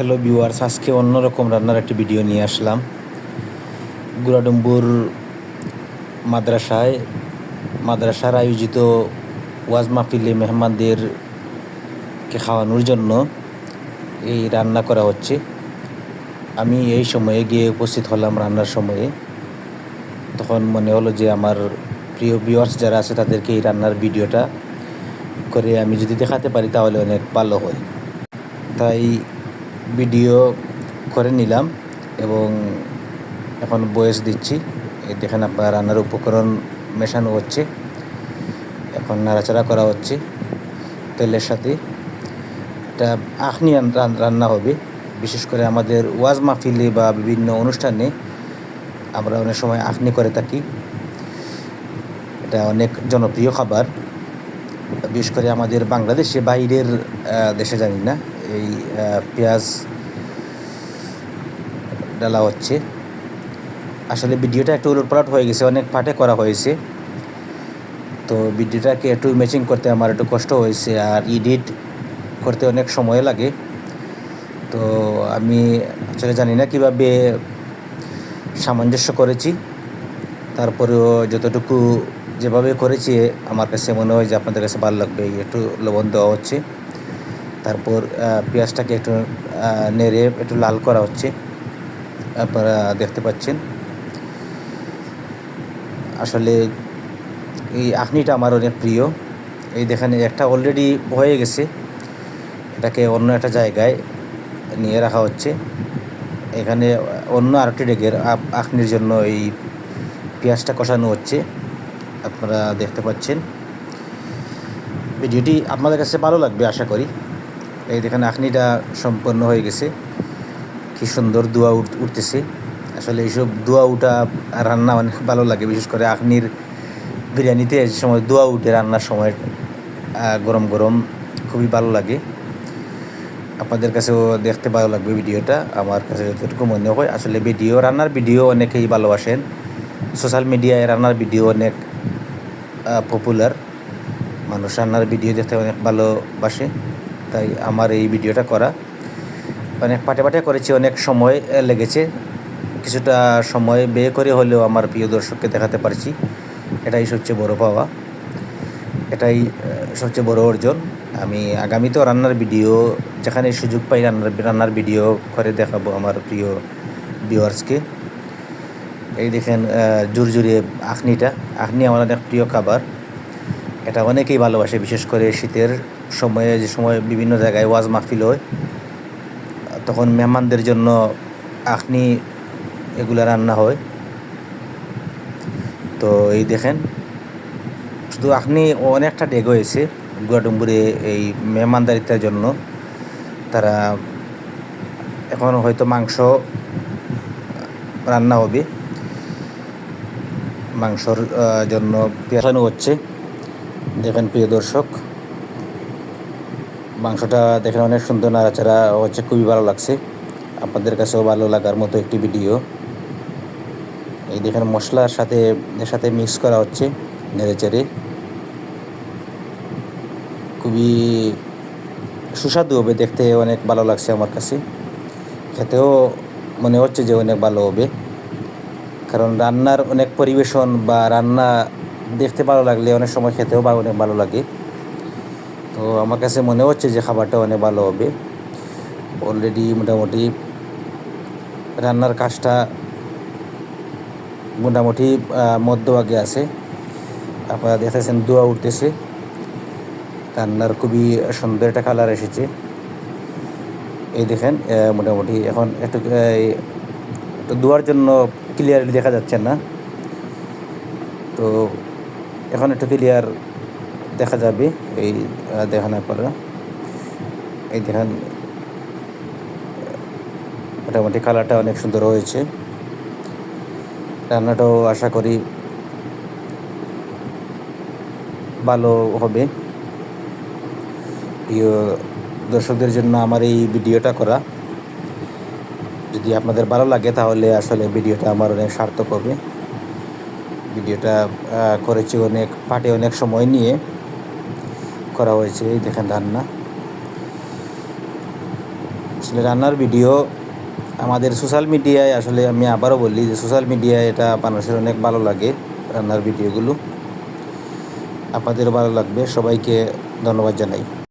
Hello viewers, আজকে অন্যরকম রান্নার একটি ভিডিও নিয়ে আসলাম। গুড়াডুম্বুর মাদ্রাসায়, মাদ্রাসার আয়োজিত ওয়াজ মাহফিলে মেহমানদেরকে খাওয়ানোর জন্য এই রান্না করা হচ্ছে। আমি এই সময়ে গিয়ে উপস্থিত হলাম রান্নার সময়ে। তখন মনে হলো যে আমার প্রিয় ভিউয়ার্স যারা আছে, তাদেরকে এই রান্নার ভিডিওটা করে আমি যদি দেখাতে পারি, তাহলে অনেক ভালো হয়। তাই ভিডিও করে নিলাম এবং এখন বয়স দিচ্ছি। দেখেন আপনার রান্নার উপকরণ মেশানো হচ্ছে। এখন নাড়াচাড়া করা হচ্ছে তেলের সাথে। এটা আখনি রান- রান্না হবে। বিশেষ করে আমাদের ওয়াজ মাহফিলে বা বিভিন্ন অনুষ্ঠানে আমরা অনেক সময় আখনি করে থাকি। এটা অনেক জনপ্রিয় খাবার। বিশেষ করে আমাদের বাংলাদেশে বাইরের দেশে জানি না। এই পেঁয়াজ ডালা হচ্ছে। আসলে ভিডিওটা একটু উলটপালট হয়ে গেছে, অনেক পার্টে করা হয়েছে। তো ভিডিওটাকে একটু ম্যাচিং করতে আমার একটু কষ্ট হয়েছে আর এডিট করতে অনেক সময় লাগে। তো আমি আসলে জানি না কীভাবে সামঞ্জস্য করেছি। তারপরেও যতটুকু যেভাবে করেছি, আমার কাছে মনে হয় যে আপনাদের কাছে ভালো লাগবে, একটু লবণ দেওয়া হচ্ছে। তারপর পেঁয়াজটাকে একটু নেড়ে একটু লাল করা হচ্ছে। আপনারা দেখতে পাচ্ছেন। আসলে এই আখনিটা আমার অনেক প্রিয়। এই দেখেন একটা অলরেডি হয়ে গেছে। এটাকে অন্য একটা জায়গায় নিয়ে রাখা হচ্ছে। এখানে অন্য আরেকটি ডেকের আখনির জন্য এই পেঁয়াজটা কষানো হচ্ছে। আপনারা দেখতে পাচ্ছেন। ভিডিওটি আপনাদের কাছে ভালো লাগবে, আশা করি। এই দেখেন আখনিটা সম্পন্ন হয়ে গেছে। কি সুন্দর দোয়া উঠ উঠতেছে। আসলে এইসব দোয়া উঠা রান্না অনেক ভালো লাগে, বিশেষ করে আখনির বিরিয়ানিতে যে সময় দোয়া উঠে রান্নার সময় গরম গরম খুবই ভালো লাগে। আপনাদের কাছেও দেখতে ভালো লাগবে ভিডিওটা, আমার কাছে যতটুকু মনে হয়। আসলে ভিডিও, রান্নার ভিডিও অনেকেই ভালোবাসেন। সোশ্যাল মিডিয়ায় রান্নার ভিডিও অনেক পপুলার মানুষ রান্নার ভিডিও দেখতে অনেক ভালোবাসে। তাই আমার এই ভিডিওটা করা। অনেক পাটে পাটে করেছি, অনেক সময় লেগেছে। কিছুটা সময় ব্যয় করে হলেও আমার প্রিয় দর্শককে দেখাতে পারছি। এটাই সবচেয়ে বড় পাওয়া। এটাই সবচেয়ে বড় অর্জন। আমি আগামীতেও রান্নার ভিডিও, যেখানে সুযোগ পাই রান্নার রান্নার ভিডিও করে দেখাবো আমার প্রিয় ভিউয়ার্সকে এই দেখেন জুরজুরে আখনিটা। আখনি আমার অনেক প্রিয় খাবার। এটা অনেকেই ভালোবাসে, বিশেষ করে শীতের সময়ে, যে সময় বিভিন্ন জায়গায় ওয়াজ মাহফিল হয়, তখন মেহমানদের জন্য আখনি এগুলা রান্না হয়। তো এই দেখেন, শুধু আখনি অনেকটা ডেগ হয়েছে গুয়াডুম্বুরে এই মেহমানদারিতার জন্য। তারা এখন হয়তো মাংস রান্না হবে। মাংসর জন্য পেঁচানো হচ্ছে। দেখেন প্রিয় দর্শক, মাংসটা দেখেন অনেক সুন্দর নাড়াচাড়া, হচ্ছে খুবই ভালো লাগছে। আপনাদের কাছেও ভালো লাগার মতো একটি ভিডিও। এই দেখেন মশলার সাথে, এর সাথে মিক্স করা হচ্ছে নেড়ে চেড়ে খুবই সুস্বাদু হবে, দেখতে অনেক ভালো লাগছে আমার কাছে। খেতেও মনে হচ্ছে যে অনেক ভালো হবে। কারণ রান্নার অনেক পরিবেশন বা রান্না দেখতে ভালো লাগলে, অনেক সময় খেতেও বা অনেক ভালো লাগে। তো আমার কাছে মনে হচ্ছে যে খাবারটা অনেক ভালো হবে। অলরেডি মোটামুটি রান্নার কাজটা মোটামুটি মধ্যভাগে আছে। আপনারা দেখতেছেন দোয়া উঠতেছে। রান্নার খুবই সুন্দর একটা কালার এসেছে। এই দেখেন মোটামুটি এখন একটু একটু দোয়ার জন্য ক্লিয়ারলি দেখা যাচ্ছে না। তো এখন একটু ক্লিয়ার দেখা যাবে, এই দেখানোর পরে। এই দেখেন, মোটামুটি কালারটা অনেক সুন্দর হয়েছে। রান্নাটাও আশা করি ভালো হবে। প্রিয় দর্শকদের জন্য আমার এই ভিডিওটা করা। যদি আপনাদের ভালো লাগে তাহলে আসলে ভিডিওটা আমার অনেক সার্থক হবে। ভিডিওটা করেছি অনেক পাটে অনেক সময় নিয়ে করা হয়েছে, এই দেখেন রান্না। আসলে রান্নার ভিডিও আমাদের সোশ্যাল মিডিয়ায় আসলে আমি আবারও বলি যে সোশ্যাল মিডিয়ায় এটা মানুষের অনেক ভালো লাগে, রান্নার ভিডিওগুলো। আপনাদেরও ভালো লাগবে, সবাইকে ধন্যবাদ জানাই।